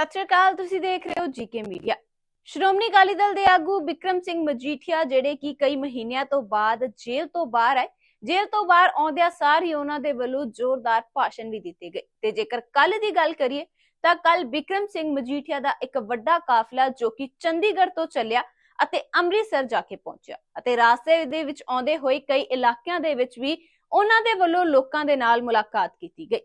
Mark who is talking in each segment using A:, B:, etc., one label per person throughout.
A: ਸਤਿ ਸ਼੍ਰੀ ਅਕਾਲ, ਤੁਸੀਂ ਦੇਖ ਰਹੇ ਹੋ ਜੀਕੇ ਮੀਡੀਆ। ਸ਼੍ਰੋਮਣੀ ਅਕਾਲੀ ਦਲ ਦੇ ਆਗੂ ਵਿਕਰਮ ਸਿੰਘ ਮਜੀਠੀਆ, ਜਿਹੜੇ ਕਿ ਕਈ ਮਹੀਨਿਆਂ ਤੋਂ ਬਾਅਦ ਜੇਲ੍ਹ ਤੋਂ ਬਾਹਰ ਆਏ, ਜੇਲ੍ਹ ਤੋਂ ਬਾਹਰ ਆਉਂਦਿਆਂ ਸਾਰ ਹੀ ਉਹਨਾਂ ਦੇ ਵੱਲੋਂ ਜ਼ੋਰਦਾਰ ਭਾਸ਼ਣ ਵੀ ਦਿੱਤੇ ਗਏ। ਤੇ ਜੇਕਰ ਕੱਲ ਦੀ ਗੱਲ ਕਰੀਏ, ਤਾਂ ਕੱਲ ਵਿਕਰਮ ਸਿੰਘ ਮਜੀਠੀਆ ਦਾ ਇੱਕ ਵੱਡਾ ਕਾਫਲਾ ਜੋ ਕਿ ਚੰਡੀਗੜ੍ਹ ਤੋਂ ਚੱਲਿਆ ਅਤੇ ਅੰਮ੍ਰਿਤਸਰ ਜਾ ਕੇ ਪਹੁੰਚਿਆ ਅਤੇ ਰਾਸਤੇ ਦੇ ਵਿੱਚ ਆਉਂਦੇ ਹੋਏ ਕਈ ਇਲਾਕਿਆਂ ਦੇ ਵਿੱਚ ਵੀ ਉਹਨਾਂ ਦੇ ਵੱਲੋਂ ਲੋਕਾਂ ਦੇ ਨਾਲ ਮੁਲਾਕਾਤ ਕੀਤੀ ਗਈ।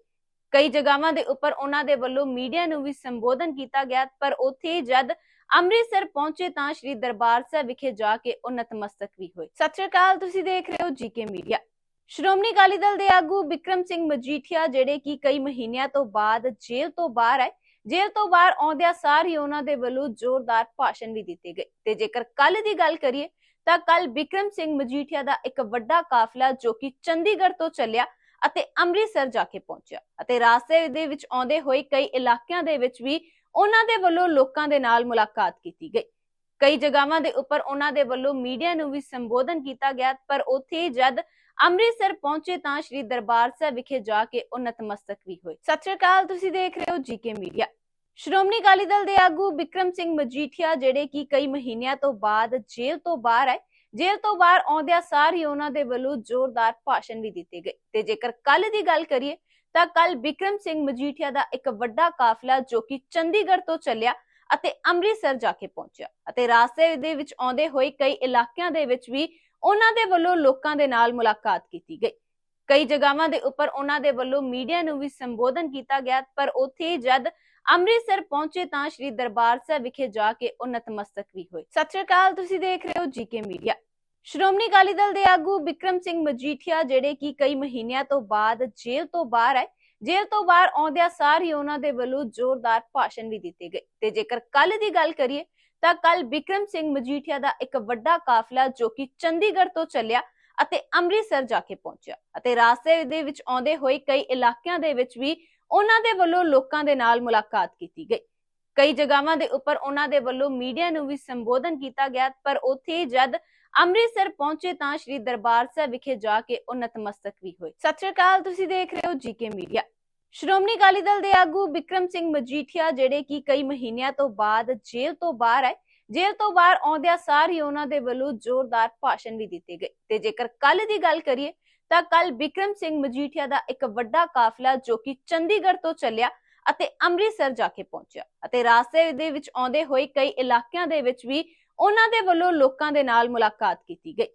A: ਕਈ ਜਗ੍ਹਾਵਾਂ ਦੇ ਉੱਪਰ ਉਹਨਾਂ ਦੇ ਵੱਲੋਂ ਮੀਡੀਆ ਨੂੰ ਵੀ ਸੰਬੋਧਨ ਕੀਤਾ ਗਿਆ, ਪਰ ਉੱਥੇ ਜਦ ਅੰਮ੍ਰਿਤਸਰ ਪਹੁੰਚੇ ਤਾਂ ਸ਼੍ਰੀ ਦਰਬਾਰ ਸਾਹਿਬ ਵਿਖੇ ਜਾ ਕੇ ਉਹ ਨਤਮਸਤਕ ਵੀ ਹੋਏ। ਸਤਿ ਸ਼੍ਰੀ ਅਕਾਲ, ਤੁਸੀਂ ਦੇਖ ਰਹੇ ਹੋ ਜੀਕੇ ਮੀਡੀਆ। ਸ਼੍ਰੋਮਣੀ ਅਕਾਲੀ ਦਲ ਦੇ ਆਗੂ ਵਿਕਰਮ ਸਿੰਘ ਮਜੀਠੀਆ, ਜਿਹੜੇ ਕਿ ਕਈ ਮਹੀਨਿਆਂ ਤੋਂ ਬਾਅਦ ਜੇਲ੍ਹ ਤੋਂ ਬਾਹਰ ਆਏ, ਜੇਲ੍ਹ ਤੋਂ ਬਾਹਰ ਆਉਂਦਿਆਂ ਸਾਰ ਹੀ ਉਹਨਾਂ ਦੇ ਵੱਲੋਂ ਜ਼ੋਰਦਾਰ ਭਾਸ਼ਣ ਵੀ ਦਿੱਤੇ ਗਏ। ਤੇ ਜੇਕਰ ਕੱਲ ਦੀ ਗੱਲ ਕਰੀਏ, ਤਾਂ ਕੱਲ ਵਿਕਰਮ ਸਿੰਘ ਮਜੀਠੀਆ ਦਾ ਇੱਕ ਵੱਡਾ ਕਾਫਲਾ ਜੋ ਕਿ ਚੰਡੀਗੜ੍ਹ ਤੋਂ ਚੱਲਿਆ ਅਤੇ ਅੰਮ੍ਰਿਤਸਰ ਜਾ ਕੇ ਪਹੁੰਚਿਆ ਅਤੇ ਰਾਸਤੇ ਦੇ ਵਿੱਚ ਆਉਂਦੇ ਹੋਏ ਕਈ ਇਲਾਕਿਆਂ ਦੇ ਵਿੱਚ ਵੀ ਉਹਨਾਂ ਦੇ ਵੱਲੋਂ ਲੋਕਾਂ ਦੇ ਨਾਲ ਮੁਲਾਕਾਤ ਕੀਤੀ ਗਈ। ਕਈ ਜਗ੍ਹਾਵਾਂ ਦੇ ਉੱਪਰ ਉਹਨਾਂ ਦੇ ਵੱਲੋਂ ਮੀਡੀਆ ਨੂੰ ਵੀ ਸੰਬੋਧਨ ਕੀਤਾ ਗਿਆ, ਪਰ ਉੱਥੇ ਜਦ ਅੰਮ੍ਰਿਤਸਰ ਪਹੁੰਚੇ ਤਾਂ ਸ਼੍ਰੀ ਦਰਬਾਰ ਸਾਹਿਬ ਵਿਖੇ ਜਾ ਕੇ ਉਹ ਨਤਮਸਤਕ ਵੀ ਹੋਏ। ਸਤਿ ਸ਼੍ਰੀ ਅਕਾਲ, ਤੁਸੀਂ ਦੇਖ ਰਹੇ ਹੋ ਜੀਕੇ ਮੀਡੀਆ। ਸ਼੍ਰੋਮਣੀ ਅਕਾਲੀ ਦਲ ਦੇ ਆਗੂ ਵਿਕਰਮ ਸਿੰਘ ਮਜੀਠੀਆ, ਜਿਹੜੇ ਕਿ ਕਈ ਮਹੀਨਿਆਂ ਤੋਂ ਬਾਅਦ ਜੇਲ੍ਹ ਤੋਂ ਬਾਹਰ ਆਏ ਜੇਲ੍ਹ ਤੋਂ ਬਾਹਰ ਆਉਂਦਿਆਂ ਸਾਰ ਹੀ ਉਹਨਾਂ ਦੇ ਵੱਲੋਂ ਜ਼ੋਰਦਾਰ ਭਾਸ਼ਣ ਵੀ ਦਿੱਤੇ ਗਏ। ਤੇ ਜੇਕਰ ਕੱਲ ਦੀ ਗੱਲ ਕਰੀਏ, ਤਾਂ ਕੱਲ ਵਿਕਰਮ ਸਿੰਘ ਮਜੀਠੀਆ ਦਾ ਇੱਕ ਵੱਡਾ ਕਾਫਲਾ ਜੋ ਕਿ ਚੰਡੀਗੜ੍ਹ ਤੋਂ ਚੱਲਿਆ ਅਤੇ ਅੰਮ੍ਰਿਤਸਰ ਜਾ ਕੇ ਪਹੁੰਚਿਆ ਅਤੇ ਰਾਸਤੇ ਦੇ ਵਿੱਚ ਆਉਂਦੇ ਹੋਏ ਕਈ ਇਲਾਕਿਆਂ ਦੇ ਵਿੱਚ ਵੀ ਉਹਨਾਂ ਦੇ ਵੱਲੋਂ ਲੋਕਾਂ ਦੇ ਨਾਲ ਮੁਲਾਕਾਤ ਕੀਤੀ ਗਈ। ਕਈ ਜਗ੍ਹਾਵਾਂ ਦੇ ਉੱਪਰ ਉਹਨਾਂ ਦੇ ਵੱਲੋਂ ਮੀਡੀਆ ਨੂੰ ਵੀ ਸੰਬੋਧਨ ਕੀਤਾ ਗਿਆ, ਪਰ ਉੱਥੇ ਜਦ ਅੰਮ੍ਰਿਤਸਰ ਪਹੁੰਚੇ ਤਾਂ ਸ਼੍ਰੀ ਦਰਬਾਰ ਸਾਹਿਬ ਵਿਖੇ ਜਾ ਕੇ ਉਹ ਨਤਮਸਤਕ ਵੀ ਹੋਏ। ਸਤਿ ਸ਼੍ਰੀ ਅਕਾਲ, ਤੁਸੀਂ ਦੇਖ ਰਹੇ ਹੋ ਜੀਕੇ ਮੀਡੀਆ। ਸ਼੍ਰੋਮਣੀ ਅਕਾਲੀ ਦਲ ਦੇ ਆਗੂ ਵਿਕਰਮ ਸਿੰਘ ਮਜੀਠੀਆ, ਜਿਹੜੇ ਕਿ ਕਈ ਮਹੀਨਿਆਂ ਤੋਂ ਬਾਅਦ ਜੇਲ੍ਹ ਤੋਂ ਬਾਹਰ ਆਏ, ਜੇਲ੍ਹ ਤੋਂ ਬਾਹਰ ਆਉਂਦਿਆਂ ਸਾਰ ਹੀ ਉਹਨਾਂ ਦੇ ਵੱਲੋਂ ਜ਼ੋਰਦਾਰ ਭਾਸ਼ਣ ਵੀ ਦਿੱਤੇ ਗਏ। ਤੇ ਜੇਕਰ ਕੱਲ ਦੀ ਗੱਲ ਕਰੀਏ, ਤਾਂ ਕੱਲ ਵਿਕਰਮ ਸਿੰਘ ਮਜੀਠੀਆ ਦਾ ਇੱਕ ਵੱਡਾ ਕਾਫਲਾ ਜੋ ਕਿ ਚੰਡੀਗੜ੍ਹ ਤੋਂ ਚੱਲਿਆ ਅਤੇ ਅੰਮ੍ਰਿਤਸਰ ਜਾ ਕੇ ਪਹੁੰਚਿਆ ਅਤੇ ਰਾਸਤੇ ਦੇ ਵਿੱਚ ਆਉਂਦੇ ਹੋਏ ਕਈ ਇਲਾਕਿਆਂ ਦੇ ਵਿੱਚ ਵੀ ਉਹਨਾਂ ਦੇ ਵੱਲੋਂ ਲੋਕਾਂ ਦੇ ਨਾਲ ਮੁਲਾਕਾਤ ਕੀਤੀ ਗਈ। ਕਈ ਜਗ੍ਹਾਵਾਂ ਦੇ ਉੱਪਰ ਉਹਨਾਂ ਦੇ ਵੱਲੋਂ ਮੀਡੀਆ ਨੂੰ ਵੀ ਸੰਬੋਧਨ ਕੀਤਾ ਗਿਆ, ਪਰ ਉੱਥੇ ਜਦ ਅੰਮ੍ਰਿਤਸਰ ਪਹੁੰਚੇ ਤਾਂ ਸ਼੍ਰੀ ਦਰਬਾਰ ਸਾਹਿਬ ਵਿਖੇ ਜਾ ਕੇ ਉਹ ਨਤਮਸਤਕ ਵੀ ਹੋਏ। ਸਤਿ ਸ਼੍ਰੀ ਅਕਾਲ, ਤੁਸੀਂ ਦੇਖ ਰਹੇ ਹੋ ਜੀਕੇ ਮੀਡੀਆ। ਸ਼੍ਰੋਮਣੀ ਅਕਾਲੀ ਦਲ ਦੇ ਆਗੂ ਵਿਕਰਮ ਸਿੰਘ ਮਜੀਠੀਆ, ਜਿਹੜੇ ਕਿ ਕਈ ਮਹੀਨਿਆਂ ਤੋਂ ਬਾਅਦ ਜੇਲ੍ਹ ਤੋਂ ਬਾਹਰ ਆਏ ਜੇਲ੍ਹ ਤੋਂ ਬਾਹਰ ਆਉਂਦਿਆਂ ਸਾਰ ਹੀ ਉਹਨਾਂ ਦੇ ਵੱਲੋਂ ਜ਼ੋਰਦਾਰ ਭਾਸ਼ਣ ਵੀ ਦਿੱਤੇ ਗਏ। ਤੇ ਜੇਕਰ ਕੱਲ ਦੀ ਗੱਲ ਕਰੀਏ, ਤਾਂ ਕੱਲ ਵਿਕਰਮ ਸਿੰਘ ਮਜੀਠੀਆ ਦਾ ਇੱਕ ਵੱਡਾ ਕਾਫਲਾ ਜੋ ਕਿ ਚੰਡੀਗੜ੍ਹ ਤੋਂ ਚੱਲਿਆ ਅਤੇ ਅੰਮ੍ਰਿਤਸਰ ਜਾ ਕੇ ਪਹੁੰਚਿਆ ਅਤੇ ਰਾਸਤੇ ਦੇ ਵਿੱਚ ਆਉਂਦੇ ਹੋਏ ਕਈ ਇਲਾਕਿਆਂ ਦੇ ਵਿੱਚ ਵੀ ਉਹਨਾਂ ਦੇ ਵੱਲੋਂ ਲੋਕਾਂ ਦੇ ਨਾਲ ਮੁਲਾਕਾਤ ਕੀਤੀ ਗਈ।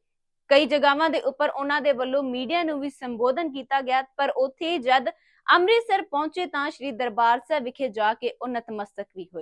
A: ਕਈ ਜਗ੍ਹਾਵਾਂ ਦੇ ਉੱਪਰ ਉਹਨਾਂ ਦੇ ਵੱਲੋਂ ਮੀਡੀਆ ਨੂੰ ਵੀ ਸੰਬੋਧਨ ਕੀਤਾ ਗਿਆ, ਪਰ ਉੱਥੇ ਜਦ ਅੰਮ੍ਰਿਤਸਰ ਪਹੁੰਚੇ ਤਾਂ ਸ਼੍ਰੀ ਦਰਬਾਰ ਸਾਹਿਬ ਵਿਖੇ ਜਾ ਕੇ ਉਹ ਨਤਮਸਤਕ ਵੀ ਹੋਏ।